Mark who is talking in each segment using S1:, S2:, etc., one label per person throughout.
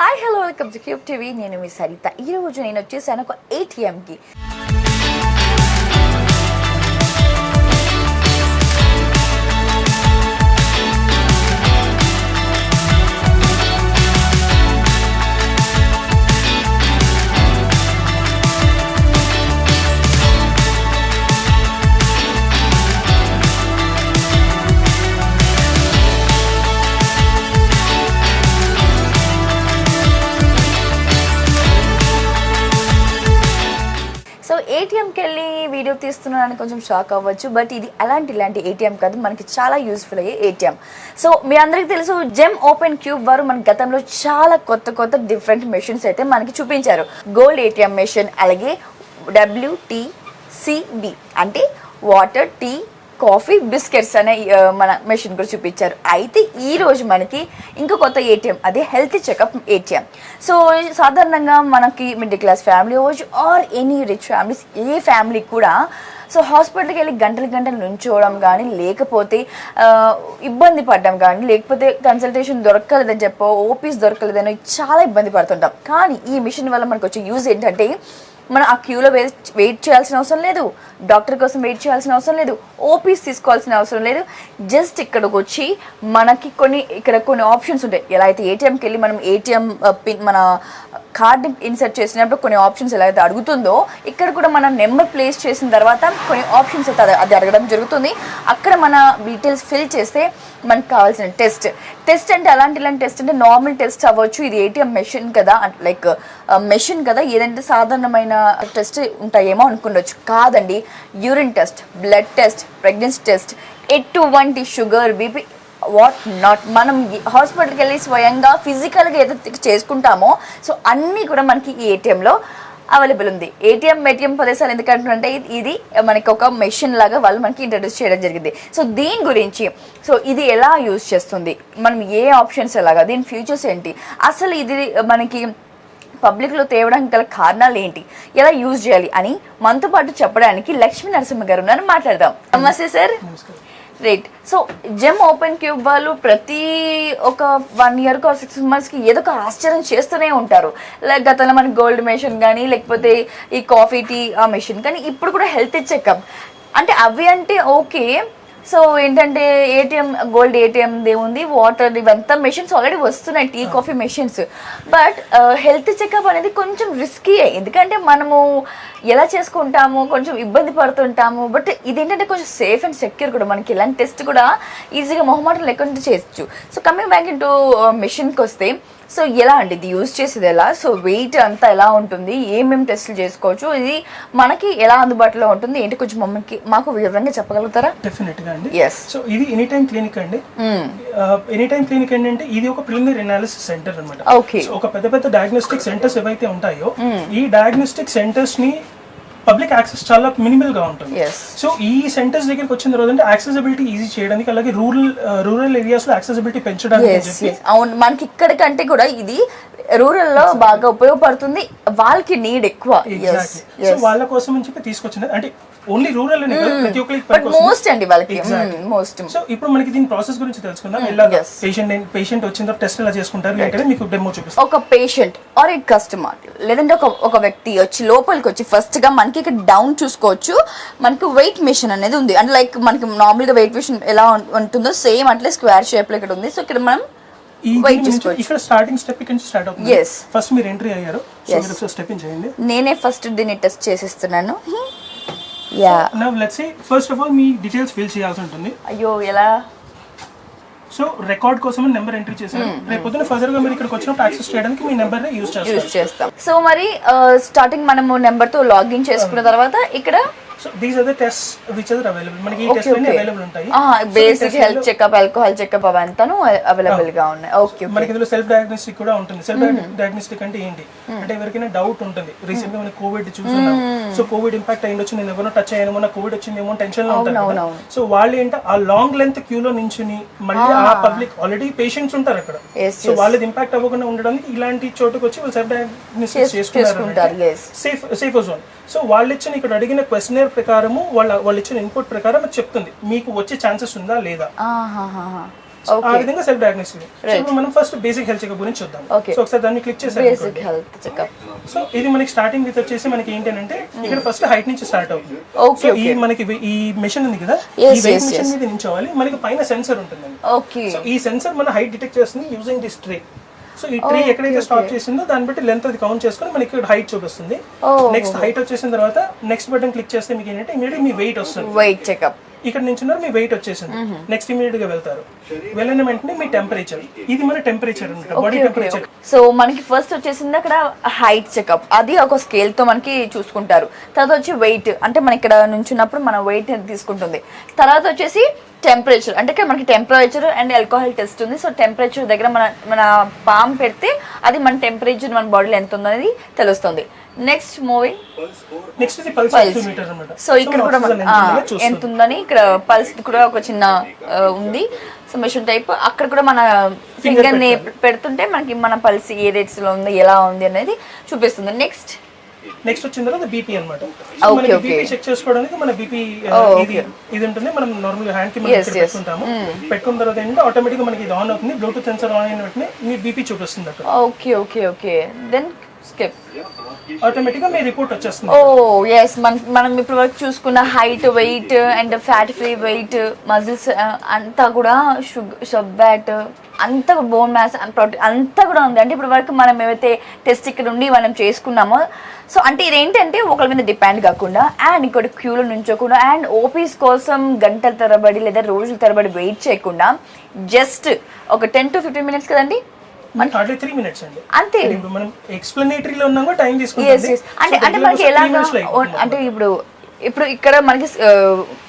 S1: Hi hello welcome to Cube TV. నేను మీ సరిత. ఈరోజు నేను వచ్చేసాను ఒక ఏటీఎంకి వీడియో తీస్తున్నానని కొంచెం షాక్ అవ్వచ్చు బట్ ఇది అలాంటి ఇలాంటి ఏటీఎం కాదు మనకి చాలా యూస్ఫుల్ అయ్యే ఏటీఎం సో మీ అందరికీ తెలుసు జెమ్ ఓపెన్ క్యూబ్ వారు మన గతంలో చాలా కొత్త కొత్త డిఫరెంట్ మెషిన్స్ అయితే మనకి చూపించారు. గోల్డ్ ఏటీఎం మెషిన్ అలాగే డబ్ల్యూటీసీబీ అంటే వాటర్ టీ కాఫీ బిస్కెట్స్ అనే మన మెషిన్ కూడా చూపించారు. అయితే ఈ రోజు మనకి ఇంకో కొత్త ఏటీఎం అదే హెల్త్ చెకప్ ఏటీఎం సో సాధారణంగా మనకి మిడిల్ క్లాస్ ఫ్యామిలీ అవ్వచ్చు ఆర్ ఎనీ రిచ్ ఫ్యామిలీస్ ఏ ఫ్యామిలీ కూడా సో హాస్పిటల్కి వెళ్ళి గంటలు గంటలు నుంచోవడం కానీ లేకపోతే ఇబ్బంది పడడం కానీ లేకపోతే కన్సల్టేషన్ దొరకలేదని చెప్పో ఓపీస్ దొరకలేదని చాలా ఇబ్బంది పడుతుంటాం. కానీ ఈ మిషన్ వల్ల మనకు వచ్చే యూజ్ ఏంటంటే మనం ఆ క్యూలో వెయిట్ వెయిట్ చేయాల్సిన అవసరం లేదు. డాక్టర్ కోసం వెయిట్ చేయాల్సిన అవసరం లేదు. ఓపీస్ తీసుకోవాల్సిన అవసరం లేదు. జస్ట్ ఇక్కడికి వచ్చి మనకి కొన్ని ఇక్కడ కొన్ని ఆప్షన్స్ ఉంటాయి. ఎలా అయితే ఏటీఎంకి వెళ్ళి మనం ఏటీఎం పిన్ మన కార్డ్ని ఇన్సర్ట్ చేసినప్పుడు కొన్ని ఆప్షన్స్ ఎలా అయితే అడుగుతుందో ఇక్కడ కూడా మనం నెంబర్ ప్లేస్ చేసిన తర్వాత కొన్ని ఆప్షన్స్ అయితే అది- అది అడగడం జరుగుతుంది. అక్కడ మన డీటెయిల్స్ ఫిల్ చేస్తే మనకు కావాల్సిన టెస్ట్ టెస్ట్ అంటే అలాంటి ఇలాంటి టెస్ట్ అంటే నార్మల్ టెస్ట్ అవ్వచ్చు. ఇది ఏటీఎం మెషిన్ కదా. లైక్ మెషిన్ కదా ఏదంటే సాధారణమైన టెస్ట్ ఉంటాయేమో అనుకుండొచ్చు. కాదండి urine test blood test pregnancy test ఎటువంటి షుగర్ బీపీ వాట్ నాట్. మనం హాస్పిటల్కి వెళ్ళి స్వయంగా ఫిజికల్గా ఏదైతే చేసుకుంటామో సో అన్నీ కూడా మనకి ఈ ఏటీఎంలో అవైలబుల్ ఉంది. ఏటీఎం ఏటీఎం ప్రదేశాలు ఎందుకంటే ఇది మనకి ఒక మెషిన్ లాగా వాళ్ళు మనకి ఇంట్రడ్యూస్ చేయడం జరిగింది. సో దీని గురించి సో ఇది ఎలా యూజ్ చేస్తుంది? మనం ఏ ఆప్షన్స్ ఎలాగా? దీని ఫ్యూచర్స్ ఏంటి? అసలు ఇది మనకి పబ్లిక్లో తేవడానికి గల కారణాలు ఏంటి? ఎలా యూజ్ చేయాలి అని మనతో పాటు చెప్పడానికి లక్ష్మీ నరసింహ గారు ఉన్నారు మాట్లాడదాం. నమస్తే sir. Right so Gem Open Cube వాళ్ళు ప్రతి ఒక వన్ ఇయర్కి ఒక సిక్స్ మంత్స్కి ఏదో ఒక ఆశ్చర్యం చేస్తూనే ఉంటారు. లైక్ గతంలో మనకి గోల్డ్ మెషిన్ కానీ లేకపోతే ఈ కాఫీ టీ ఆ మెషిన్ కానీ ఇప్పుడు కూడా హెల్త్ చెకప్ అంటే అవి అంటే ఓకే సో ఏంటంటే ఏటీఎం గోల్డ్ ఏటీఎం ఉంది వాటర్ ఇవంతా మెషిన్స్ ఆల్రెడీ వస్తున్నాయి tea coffee machines but health checkup అనేది కొంచెం రిస్కీ ఎందుకంటే మనము ఎలా చేసుకుంటాము కొంచెం ఇబ్బంది పడుతుంటాము. బట్ ఇదేంటంటే కొంచెం సేఫ్ అండ్ సెక్యూర్ కూడా. మనకి ఇలాంటి టెస్ట్ కూడా ఈజీగా మొహమాటం లేకుండా చేయొచ్చు. సో కమింగ్ బ్యాక్ ఇంటూ మెషిన్కి వస్తే సో ఎలా అండి? ఇది యూజ్ చేసేది ఎలా? సో వెయిట్ అంతా ఎలా ఉంటుంది? ఏమేమి టెస్టులు చేసుకోవచ్చు? ఇది మనకి ఎలా అందుబాటులో ఉంటుంది? ఏంటి? కొంచెం మమ్మల్ని మాకు వివరంగా చెప్పగలుగుతారా?
S2: డెఫినెట్గా అండి.
S1: ఎస్
S2: సో ఇది ఎనీ టైం క్లినిక్ అండి ఎనీ టైం క్లినిక్ ఏంటంటే ఇది ఒక ప్రిలిమినరీ అనాలిసిస్ సెంటర్ అనమాట
S1: ఓకే
S2: ఒక పెద్ద పెద్ద డయాగ్నోస్టిక్ సెంటర్స్ ఏవైతే ఉంటాయో ఈ డయాగ్నోస్టిక్ సెంటర్స్ని పబ్లిక్ యాక్సెస్ చాలా మినిమల్గా ఉంటుంది. సో ఈ సెంటర్స్ దగ్గరికి వచ్చిన తర్వాత అంటే యాక్సెసిబిలిటీ ఈజీ చేయడానికి అలాగే రూరల్ రూరల్ ఏరియాస్లో యాక్సెసిబిలిటీ పెంచడానికి
S1: అవును మనకి ఇక్కడ కంటే కూడా ఇది రూరల్లో బాగా ఉపయోగపడుతుంది. వాళ్ళకి నీడ్ ఎక్కువ.
S2: వాళ్ళ కోసం అని చెప్పి తీసుకొచ్చింది. అంటే ఓన్లీ రూరల్ అని కాదు, ప్రతి ఒక్కరికి
S1: మోస్ట్ అండి వాళ్ళకి. మోస్ట్
S2: సో ఇప్పుడు మనకి దీని ప్రాసెస్ గురించి తెలుసుకుందాం. ఎలా
S1: yes.
S2: పేషెంట్ పేషెంట్ వచ్చిన తర్వాత టెస్ట్ ఎలా చేసుకుంటారు ఏంటంటే మీకు డెమో చూపిస్తాం.
S1: ఒక పేషెంట్ ఆర్ ఏ కస్టమర్ లేదంటే ఒక ఒక వ్యక్తి వచ్చి లోపలికి వచ్చి ఫస్ట్గా మనకి ఇక్కడ డౌన్ చూసుకోవచ్చు. మనకి వెయిట్ మిషన్ అనేది ఉంది. అంటే లైక్ మనకి నార్మల్గా వెయిట్ మిషన్ ఎలా ఉం- ఉంటుందో సేమ్ అట్లే స్క్వేర్ షేప్లో ఇక్కడ ఉంది. సో ఇక్కడ మనం
S2: ఈ
S1: Wait
S2: దీని నుంచి
S1: చేసుకోవచ్చు.
S2: ఇక్కడ స్టార్టింగ్ స్టెప్ ఇక్కడ నుంచి స్టార్ట్ అవుతుంది.
S1: Yes.
S2: ఫస్ట్ మీరు ఎంట్రీ అయ్యారు. So
S1: Yes.
S2: మీరు ఒకసారి స్టెప్ ఇన్ చేయండి.
S1: నేనే ఫస్ట్ దీన్ని టెస్ట్ చేసిస్తున్నాను. యా
S2: నా let's say first of all me details fill చేయాల్సి ఉంటుంది.
S1: అయ్యో ఎలా?
S2: సో రికార్డ్ కోసం నెంబర్ ఎంట్రీ చేశారు. రేపు పొద్దున ఫర్దర్గా మీరు ఇక్కడికి వచ్చినప్పుడు యాక్సెస్ చేయడానికి మీ నెంబర్ యూస్
S1: యూజ్ చేస్తాం. సో మరి స్టార్టింగ్ మనము నెంబర్తో లాగిన్ చేసుకున్న తర్వాత ఇక్కడ
S2: so these are the test which are available మనకి ఈ టెస్ట్ అన్ని. అవైలబుల్ ఉంటాయి.
S1: Basic health checkup alcohol checkup అవంతాను అవైలబుల్గా ఉన్నాయి. ఓకే
S2: మనకి ఇందులో సెల్ఫ్ డయాగ్నోస్టిక్ కూడా ఉంటుంది. సెల్ఫ్ డయాగ్నోస్టిక్ అంటే ఏంటి? అంటే ఎవరికైనా డౌట్ ఉంటుంది. రీసెంట్గా కోవిడ్ చూస్తున్నాం సో కోవిడ్ ఇంపాక్ట్ అయ్యిండొచ్చు నేను ఎవరో టచ్ అయ్యాను మొన్న కోవిడ్ వచ్చిందేమో టెన్షన్లో. సో వాళ్ళు ఏంటో ఆ లాంగ్ లెంత్ క్యూ లో నించుని మళ్ళీ ఆ. పబ్లిక్ ఆల్రెడీ పేషెంట్స్ ఉంటారు అక్కడ. సో వాళ్ళది ఇంపాక్ట్ అవ్వకుండా ఉండడానికి ఇలాంటి చోటుకు వచ్చి వాళ్ళు సెల్ఫ్ డయాగ్నోస్టిక్ చేసుకుంటారు సేఫ్ సేఫ్ జోన్ సో వాళ్ళు ఇచ్చిన ఇక్కడ అడిగిన క్వశ్చనర్ ప్రకారము వాళ్ళ వాళ్ళు ఇచ్చిన ఇన్పుట్ ప్రకారం చెప్తుంది. మీకు వచ్చే ఛాన్సెస్ ఉందా లేదా? ఆ విధంగా సెల్ఫ్ డయాగ్నోస్టిక్ సో ఇప్పుడు మనం ఫస్ట్ బేసిక్ హెల్త్ చెకప్ గురించి చూద్దాం. సో ఒకసారి దాన్ని క్లిక్ చేసాం సో ఇది మనకి స్టార్టింగ్ విత్ వచ్చేసి మనకి ఏంటంటే ఇక్కడ ఫస్ట్ హైట్ నుంచి స్టార్ట్ అవుతుంది. సో ఈ మనకి ఈ మెషిన్ ఉంది కదా? ఈ వెయిట్ మెషిన్ మీద నించోవాలి. మనకి పైన సెన్సర్ ఉంటుందండి.
S1: ఓకే
S2: సో ఈ సెన్సర్ మన హైట్ డిటెక్ట్ చేస్తుంది యూజింగ్ దిస్ ట్రే సో ఈ ట్రీ ఎక్కడైతే స్టాప్ చేసిందో దాన్ని బట్టి లెంత్ అది కౌంట్ చేసుకొని మనకి ఇక్కడ హైట్ చూపిస్తుంది.
S1: Oh.
S2: నెక్స్ట్ హైట్ వచ్చేసిన తర్వాత నెక్స్ట్ బటన్ క్లిక్ చేస్తే మీకు ఏంటంటే ఇమీడియట్ మీ వెయిట్ వస్తుంది.
S1: వెయిట్ చెకప్
S2: ఇక్కడ నుంచి మీ వెయిట్ వచ్చేసింది. నెక్స్ట్ ఇమీడియట్గా వెళ్తారు. వెళ్ళిన వెంటనే మీ టెంపరేచర్ ఇది మన టెంపరేచర్ అనమాట బాడీ టెంపరేచర్
S1: సో మనకి ఫస్ట్ వచ్చేసింది అక్కడ హైట్ చెకప్ అది ఒక స్కేల్తో మనకి చూసుకుంటారు. తర్వాత వచ్చి వెయిట్ అంటే మన ఇక్కడ నుంచున్నప్పుడు మన వెయిట్ తీసుకుంటుంది. తర్వాత వచ్చేసి టెంపరేచర్ అంటే మనకి టెంపరేచర్ అండ్ ఆల్కహాల్ టెస్ట్ ఉంది. సో టెంపరేచర్ దగ్గర మన మన పామ్ పెడితే అది మన టెంపరేచర్ మన బాడీలో ఎంత ఉందో అనేది తెలుస్తుంది. Next moving
S2: next pulse
S1: so ఇక్కడ కూడా ఎంత ఉందని ఇక్కడ పల్స్ కూడా ఒక చిన్న ఉంది. సో మెషిన్ టైప్ అక్కడ కూడా మన ఫింగర్ని పెడుతుంటే మనకి మన పల్స్ ఏ రేట్స్లో ఉంది ఎలా ఉంది అనేది చూపిస్తుంది. నెక్స్ట్
S2: నెక్స్ట్ వచ్చిన తర్వాత బీపీ అనమాట మనకి. బీపీ చెక్ చేసుకోవడానికి మన బీపీ
S1: Oh,
S2: ఇది ఇది ఉంటుంది. మనం నార్మల్ హ్యాండ్కి మనం ఇక్కడ. పెట్టుకుంటాము. పెట్టుకున్న తర్వాత ఏంటంటే ఆటోమేటిక్ మనకి ఇది ఆన్ అవుతుంది. బ్లూటూత్ సెన్సర్ ఆన్ అయిన వెంటనే మీ బీపీ చూపిస్తుంది అక్కడ.
S1: Okay okay okay then skip
S2: ఆటోమేటిక్గా మీ రిపోర్ట్ వచ్చేస్తుంది.
S1: ఓ ఎస్ మన మనం ఇప్పుడు వరకు చూసుకున్న height weight and fat free weight muscles అంతా కూడా షుగర్ ఫ్యాట్ అంతా బోన్ మ్యాస్ ప్రోటీన్ అంతా కూడా ఉంది. అంటే ఇప్పుడు వరకు మనం ఏవైతే టెస్ట్ ఇక్కడ ఉండి మనం చేసుకున్నామో సో అంటే ఇదేంటంటే ఒకరి మీద డిపెండ్ కాకుండా అండ్ ఇక్కడ క్యూలో నుంచోకుండా అండ్ ఓపీస్ కోసం గంటల తరబడి లేదా రోజుల తరబడి వెయిట్ చేయకుండా జస్ట్ ఒక టెన్ టు ఫిఫ్టీన్ మినిట్స్ కదండి?
S2: హార్డ్లీ త్రీ మినిట్స్ అండి.
S1: అంతే.
S2: ఇప్పుడు మనం ఎక్స్ప్లెనేటరీలో ఉన్నాం కూడా టైం తీసుకుంటుంది
S1: అంటే అంటే మనకి ఎలాగా అంటే ఇప్పుడు ఇప్పుడు ఇక్కడ మనకి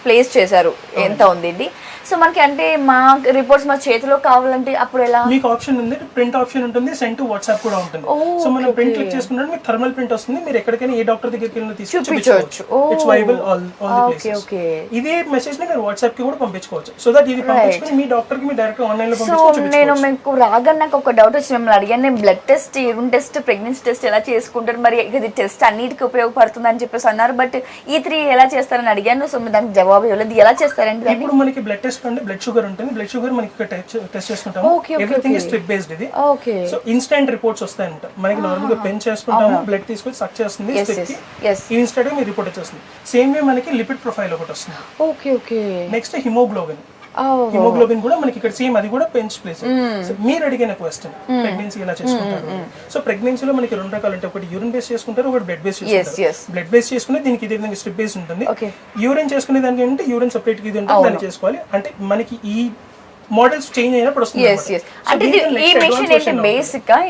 S1: ప్లేస్ చేశారు. ఎంత ఉంది సో మనకి అంటే మా రిపోర్ట్స్ మా చేతిలో కావాలంటే అప్పుడు ఎలా?
S2: మీకు ఆప్షన్ ఉంది ప్రింట్ ఆప్షన్ ఉంటుంది సెండ్ టు వాట్సాప్ కూడా ఉంటుంది. సో మనం ప్రింట్. క్లిక్ చేసుకుంటే మీకు థర్మల్ ప్రింట్ వస్తుంది. మీరు ఎక్కడికైనా ఏ డాక్టర్ దగ్గరికి వెళ్ళినా
S1: చూపించవచ్చు.
S2: చూపించవచ్చు it's viable all all the places
S1: okay
S2: ఇదే మెసేజ్ని మీరు వాట్సాప్కి కూడా పంపించుకోవచ్చు. సో దట్ ఇది పంపించుకొని మీ డాక్టర్కి మీ డైరెక్ట్ ఆన్లైన్లో
S1: సో
S2: పంపించుకొని
S1: నేను మీకు రాగా నాకు ఒక డౌట్ వచ్చి మిమ్మల్ని అడిగాను నేను blood test urine test pregnancy test ఎలా చేసుకుంటారు? మరి ఇది టెస్ట్ అన్నిటికీ ఉపయోగపడుతుంది అని చెప్పేసి అన్నారు. బట్ ఈ త్రీ ఎలా చేస్తారని అడిగాను. సో మీరు దానికి జవాబు ఇవ్వలేదు. ఎలా చేస్తారండి దాన్ని
S2: ఇప్పుడు మనకి బ్లడ్ టెస్ట్ అంటే బ్లడ్ షుగర్ ఉంటుంది. బ్లడ్ షుగర్ మనకి ఇక్కడ టెస్ట్ చేసుకుంటాము. ఎవ్రీథింగ్. ఇస్ స్ట్రిప్ బేస్డ్ ఇది. సో ఇన్స్టెంట్ రిపోర్ట్స్ వస్తాయంట మనకి నార్మల్గా పెన్ చేసుకుంటాము బ్లడ్ తీసుకొని సక్ చేస్తుంది ఇన్స్టెంట్గా మీ రిపోర్ట్ వచ్చేస్తుంది. సేమ్ వే మనకి లిపిడ్ ప్రొఫైల్ ఒకటి వస్తుంది.
S1: Okay okay
S2: next haemoglobin. Haemoglobin కూడా మనకి ఇక్కడ సేమ్ అది కూడా పెంచ్ ప్లేస్ మీరు అడిగిన క్వశ్చన్ ప్రెగ్నెన్సీ ఎలా చేసుకుంటారు? సో ప్రెగ్నెన్సీలో మనకి రెండు రకాలు అంటే ఒకటి యూరిన్ బేస్ చేసుకుంటారు ఒకటి బ్లడ్ బేస్. చేసుకుంటారు. బ్లడ్ బేస్ చేసుకునే దీనికి ఇదే విధంగా స్ట్రిప్ బేస్ ఉంటుంది. యూరిన్ చేసుకునే దానికి ఏంటంటే యూరిన్ సెపరేట్ ఇది ఉంటుంది దాన్ని చేసుకోవాలి. అంటే మనకి ఈ మోడల్స్ చేంజ్ అయినప్పుడు వస్తుంది.
S1: అంటే ఇది- ఈ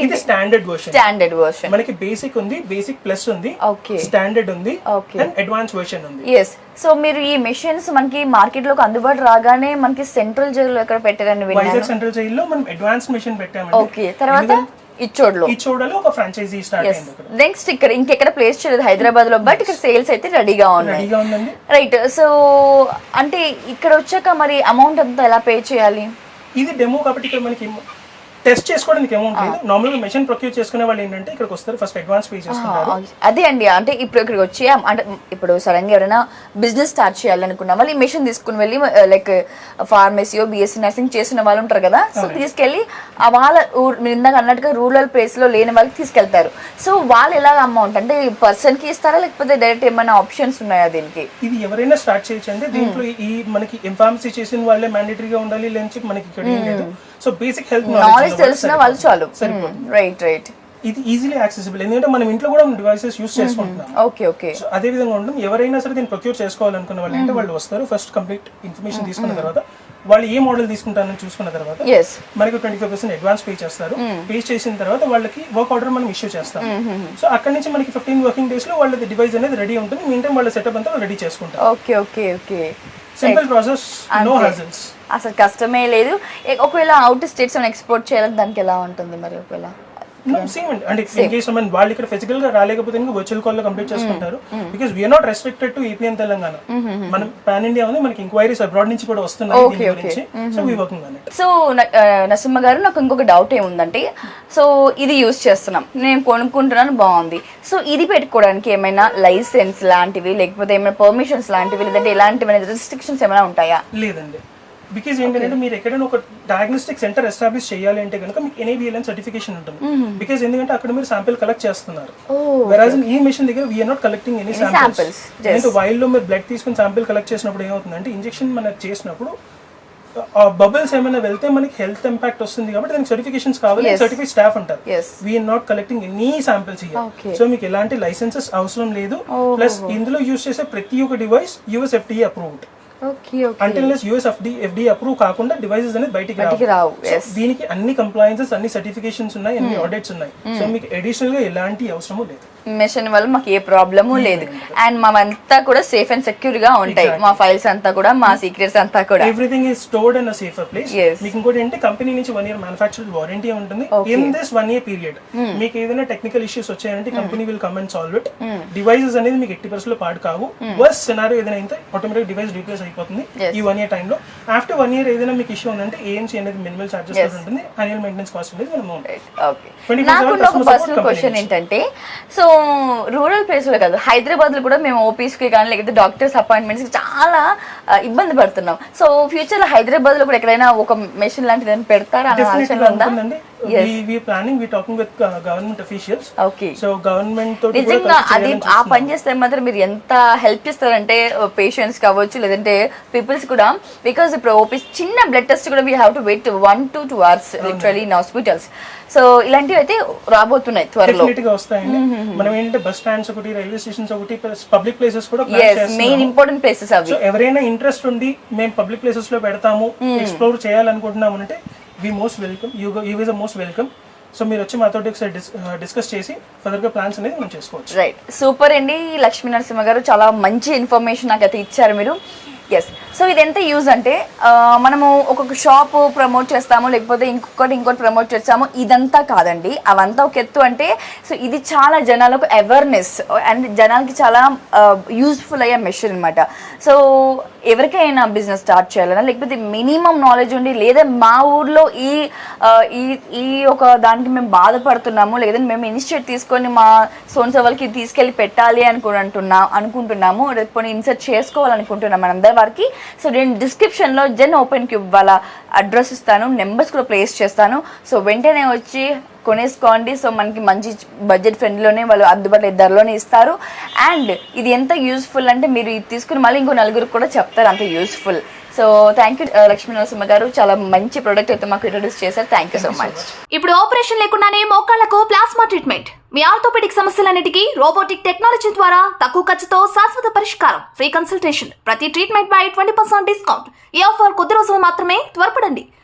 S1: ఏంటి?
S2: స్టాండర్డ్ వర్షన్
S1: స్టాండర్డ్ వర్షన్
S2: మనకి బేసిక్ ఉంది బేసిక్ ప్లస్ ఉంది
S1: Okay.
S2: స్టాండర్డ్ ఉంది. అండ్ అడ్వాన్స్ వర్షన్ ఉంది.
S1: ఎస్ సో మీరు ఈ మెషిన్స్ మనకి మార్కెట్లోకి అందుబాటు రాగానే మనకి సెంట్రల్ జైల్లో ఎక్కడ పెట్టారని విన్నాను?
S2: సెంట్రల్ జైల్లో మనం అడ్వాన్స్ మిషన్ పెట్టామండి.
S1: ఓకే తర్వాత? ఇచ్చోడ్లో.
S2: ఈ చూడాలి ఒక ఫ్రాంచైజీ స్టార్ట్ అయింది ఇక్కడ.
S1: నెక్స్ట్ ఇక్కడ ఇంకెక్కడ ప్లేస్ చేయలేదు హైదరాబాద్లో బట్ ఇక్కడ సేల్స్ అయితే రెడీగా ఉన్నాయి.
S2: రెడీగా ఉందండి.
S1: రైట్ సో అంటే ఇక్కడ వచ్చాక మరి అమౌంట్ అంతా ఎలా పే చేయాలి?
S2: ఇది డెమో కాబట్టి ఇక్కడ మనకి టెస్ట్ చేసుకోవడానికి అమౌంట్ లేదు. నార్మల్గా మెషిన్ ప్రొక్యూర్ చేసుకునే వాళ్ళు ఏంటంటే ఇక్కడికి వస్తారు. ఫస్ట్ అడ్వాన్స్ పే చేసుకుంటారు.
S1: అదే అండి. అంటే ఇప్పుడు ఇక్కడికి వచ్చి అంటే ఇప్పుడు సడన్గా ఎవరైనా బిజినెస్ స్టార్ట్ చేయాలనుకున్న వాళ్ళు ఈ మిషన్ తీసుకుని వెళ్ళి లైక్ ఫార్మసీయో బిఎస్సీ నర్సింగ్ చేసిన వాళ్ళు ఉంటారు కదా. సో తీసుకెళ్ళి ఆ వాళ్ళ ఊరు మీరు ఇందాక అన్నట్టుగా రూరల్ ప్లేస్లో లేని వాళ్ళకి తీసుకెళ్తారు. సో వాళ్ళు ఎలా అమౌంట్ అంటే పర్సన్కి ఇస్తారా? లేకపోతే డైరెక్ట్ ఏమైనా ఆప్షన్స్ ఉన్నాయా దీనికి?
S2: ఇది ఎవరైనా స్టార్ట్ చేయొచ్చు దీంట్లో ఈ మనకి ఎంఫార్మసీ చేసిన వాళ్ళే మ్యాండేటరీగా ఉండాలి లేని మనకి ఇక్కడ లేదు. సో బేసిక్ హెల్త్
S1: నాలెడ్జ్ తెలిసిన వాళ్ళు చాలు. రైట్ రైట్
S2: ఇది ఈజీలీ యాక్సెసిబుల్ ఎందుకంటే మనం ఇంట్లో కూడా డివైసెస్ యూస్ చేసుకుంటున్నాం
S1: ఓకే ఓకే
S2: అదే విధంగా ఉంటుంది. ఎవరైనా సరే దీన్ని ప్రొక్యూర్ చేసుకోవాలనుకున్న వాళ్ళు అంటే వాళ్ళు వస్తారు. ఫస్ట్ కంప్లీట్ ఇన్ఫర్మేషన్ తీసుకున్న తర్వాత వాళ్ళు ఏ మోడల్ తీసుకుంటారని చూసుకున్న తర్వాత మనకి twenty five percent advance pay చేస్తారు పే చేసిన తర్వాత వాళ్ళకి వర్క్ ఆర్డర్ మనం ఇష్యూ చేస్తాం. సో అక్కడ నుంచి మనకి ఫిఫ్టీన్ వర్కింగ్ డేస్లో వాళ్ళది డివైస్ అనేది రెడీ ఉంటుంది. మీన్ టైం వాళ్ళ సెటప్ అంతా రెడీ చేసుకుంటారు.
S1: Okay okay okay
S2: simple process no hassles
S1: అసలు కష్టమే లేదు. ఒకవేళ అవుట్ స్టేట్స్ ఎక్స్పోర్ట్ చేయాలని దానికి ఎలా ఉంటుంది మరి ఒకవేళ?
S2: సేమ్ అండి అంటే ఇన్ కేస్ మన వాళ్ళు ఇక్కడ ఫిజికల్గా రాలేకపోతే ఇంకా వర్చువల్ కాల్లో కంప్లీట్ చేసుకుంటారు. Because we're not restricted to AP and Telangana మనం పాన్ ఇండియా ఉంది మనకి ఎంక్వైరీస్ అబ్రాడ్ నుంచి కూడా వస్తున్నాయి దీని గురించి. So we working on it
S1: so న- ఆ, నరసింహ గారు నాకు ఇంకొక డౌట్ ఏముందంటే సో ఇది యూస్ చేస్తున్నాం. నేను కొనుక్కుంటున్నాను బాగుంది. సో ఇది పెట్టుకోవడానికి ఏమైనా లైసెన్స్ లాంటివి లేకపోతే ఏమైనా పర్మిషన్స్ లాంటివి లేదంటే ఎలాంటివి రెస్ట్రిక్షన్స్ ఏమైనా ఉంటాయా?
S2: లేదండి. బికాజ్ ఏంటంటే మీరు ఎక్కడైనా ఒక డయాగ్నోస్టిక్ సెంటర్ ఎస్టాబ్లిష్ చేయాలి అంటే కనుక మీకు ఎన్ఏబిఎల్ సర్టిఫికేషన్ ఉంటుంది. బికాజ్ ఎందుకంటే అక్కడ మీరు శాంపిల్ కలెక్ట్ చేస్తున్నారు. వెరాజ్ ఈ మిషన్ దగ్గర we're not collecting any samples అంటే వైల్డ్లో మీరు బ్లడ్ తీసుకుని శాంపిల్ కలెక్ట్ చేసినప్పుడు ఏమవుతుందంటే ఇంజెక్షన్ మనకు చేసినప్పుడు ఆ బబుల్స్ ఏమైనా వెళ్తే మనకి హెల్త్ ఇంపాక్ట్ వస్తుంది కాబట్టి దానికి సర్టిఫికేషన్స్ కావాలి. సర్టిఫైడ్ స్టాఫ్ ఉంటారు.
S1: Yes.
S2: We're not collecting any samples
S1: Okay.
S2: So మీకు ఎలాంటి లైసెన్సెస్ అవసరం లేదు. ప్లస్ ఇందులో యూస్ చేసే ప్రతి ఒక్క device US FDA approved US FD FD approve కాకుండా డివైసెస్ అనేది బయటికి
S1: రావు,
S2: దీనికి అన్ని కంప్లైన్సెస్ అన్ని సర్టిఫికేషన్స్ ఉన్నాయి అన్ని ఆడిట్స్ ఉన్నాయి. సో మీకు అడిషనల్గా ఎలాంటి అవసరము లేదు.
S1: మెషిన్ వల్ల మాకు ఏ ప్రాబ్లము లేదు. అండ్ మావంతా కూడా సేఫ్ అండ్ సెక్యూర్గా ఉంటాయి. మా ఫైల్స్ అంతా కూడా మా సీక్రెట్స్ అంతా కూడా.
S2: Everything is stored in safer place. మీకు ఇంకోటి ఏంటి? కంపెనీ నుంచి వన్ ఇయర్ మ్యానుఫాక్చర్ వారంటీ ఉంటుంది. In this one year period మీకు ఏదైనా టెక్నికల్ ఇష్యూస్ వచ్చాయంటే company will come and solve it devices అనేది మీకు ఎట్టి పరిస్థితుల్లో పాడు కావు. వర్స్ సినారో ఏదైనా అయితే ఆటోమేటిక్ డివైస్ రీప్లేస్ అయిపోతుంది ఈ వన్ ఇయర్ టైంలో ఆఫ్టర్ వన్ ఇయర్ ఏదైనా మీకు ఇష్యూ ఉందంటే ఏఎంసీ అనేది మినిమల్ చార్జెస్ ఉంటుంది. యాన్యువల్ మెయింటెనెన్స్ కాస్ట్ అనేది మనం 24/7
S1: నాకున్న ఒక పర్సనల్ క్వశ్చన్. ఏంటంటే సో రూరల్ ప్లేస్లో కాదు హైదరాబాద్లో కూడా మేము ఓపీస్కి కానీ లేకపోతే డాక్టర్స్ అపాయింట్మెంట్స్కి చాలా ఇబ్బంది పడుతున్నాం. సో ఫ్యూచర్లో హైదరాబాద్లో కూడా ఎక్కడైనా ఒక మెషిన్ లాంటిది ఏమైనా పెడతారా అన్న
S2: డెఫినెట్లీ
S1: ఆలోచన ఉందా?
S2: సో గవర్నమెంట్ తోటి కూడా
S1: నిజంగా
S2: కలిసి
S1: అది
S2: చేయాలని
S1: ఆ పని చేస్తే మాత్రం మీరు ఎంత హెల్ప్ చేస్తారంటే పేషెంట్స్ కావచ్చు లేదంటే పీపుల్స్ కూడా. బికాస్ ఇప్పుడు ఓపీ చిన్న బ్లడ్ టెస్ట్ కూడా we have to wait one to two hours literally in hospitals so ఇలాంటివి అయితే రాబోతున్నాయి త్వరలో.
S2: డెఫినెట్గా వస్తాయండి. మనం ఏంటంటే బస్ స్టాండ్స్ ఒకటి రైల్వే స్టేషన్స్ ఒకటి పబ్లిక్ ప్లేసెస్ కూడా.
S1: మెయిన్ ఇంపార్టెంట్ ప్లేసెస్ అవి.
S2: ఎవరైనా ఇంట్రెస్ట్ ఉండి మేము పబ్లిక్ ప్లేసెస్లో పెడతాము ఎక్స్ప్లోర్ చేయాలనుకుంటున్నాము అంటే we most welcome you you is most welcome so మీరు వచ్చి మాతో ఒకసారి డిస్కస్ uh, చేసి ఫర్దర్గా ప్లాన్స్ అనేది మనం చేసుకోవచ్చు.
S1: రైట్ సూపర్ అండి. లక్ష్మీ నరసింహ గారు చాలా మంచి ఇన్ఫర్మేషన్ నాకైతే ఇచ్చారు మీరు. ఎస్ సో ఇది ఎంత యూజ్ అంటే మనము ఒక్కొక్క షాప్ ప్రమోట్ చేస్తాము లేకపోతే ఇంకొకటి ఇంకోటి ప్రమోట్ చేస్తాము. ఇదంతా కాదండి. అవంతా ఒక ఎత్తు అంటే సో ఇది చాలా జనాలకు అవేర్నెస్ అండ్ జనాలకి చాలా యూస్ఫుల్ అయ్యే మెషిన్ అనమాట సో ఎవరికైనా బిజినెస్ స్టార్ట్ చేయాలన్నా లేకపోతే మినిమం నాలెడ్జ్ ఉండి లేదా మా ఊర్లో ఈ ఈ ఈ ఒక దానికి మేము బాధపడుతున్నాము లేదా మేము ఇనిషియేట్ తీసుకొని మా సోన్స్ వాళ్ళకి తీసుకెళ్ళి పెట్టాలి అనుకుంటున్నా అనుకుంటున్నాము రేపు ఇన్సర్ట్ చేసుకోవాలనుకుంటున్నాం మనందరం వారికి. సో నేను డిస్క్రిప్షన్లో జెన్ ఓపెన్ క్యూబ్ వాళ్ళ అడ్రస్ ఇస్తాను నెంబర్స్ కూడా ప్లేస్ చేస్తాను. సో వెంటనే వచ్చి కొనేసుకోండి. సో మనకి మంచి బడ్జెట్ ఫ్రెండ్లోనే వాళ్ళు అందుబాటులో ధరలోనే ఇస్తారు. అండ్ ఇది ఎంత యూస్ఫుల్ అంటే మీరు ఇది తీసుకుని మళ్ళీ ఇంకో నలుగురికి కూడా చెప్తారు అంత useful so thank you Lakshmi Narasimha garu. చాలా మంచి ప్రోడక్ట్ అయితే మాకు ఇంట్రొడ్యూస్ చేశారు. థ్యాంక్ యూ సో మచ్
S3: ఇప్పుడు ఆపరేషన్ లేకుండానే మోకాళ్ళకు ప్లాస్మా ట్రీట్మెంట్ మీ ఆర్థోపెడిక్ సమస్యలన్నిటికీ రోబోటిక్ టెక్నాలజీ ద్వారా తక్కువ ఖర్చుతో శాశ్వత పరిష్కారం. ఫ్రీ కన్సల్టేషన్ ప్రతి ట్రీట్మెంట్ పై ట్వంటీ పర్సెంట్ డిస్కౌంట్ ఈ ఆఫర్ కొద్ది రోజులు మాత్రమే త్వరపడండి.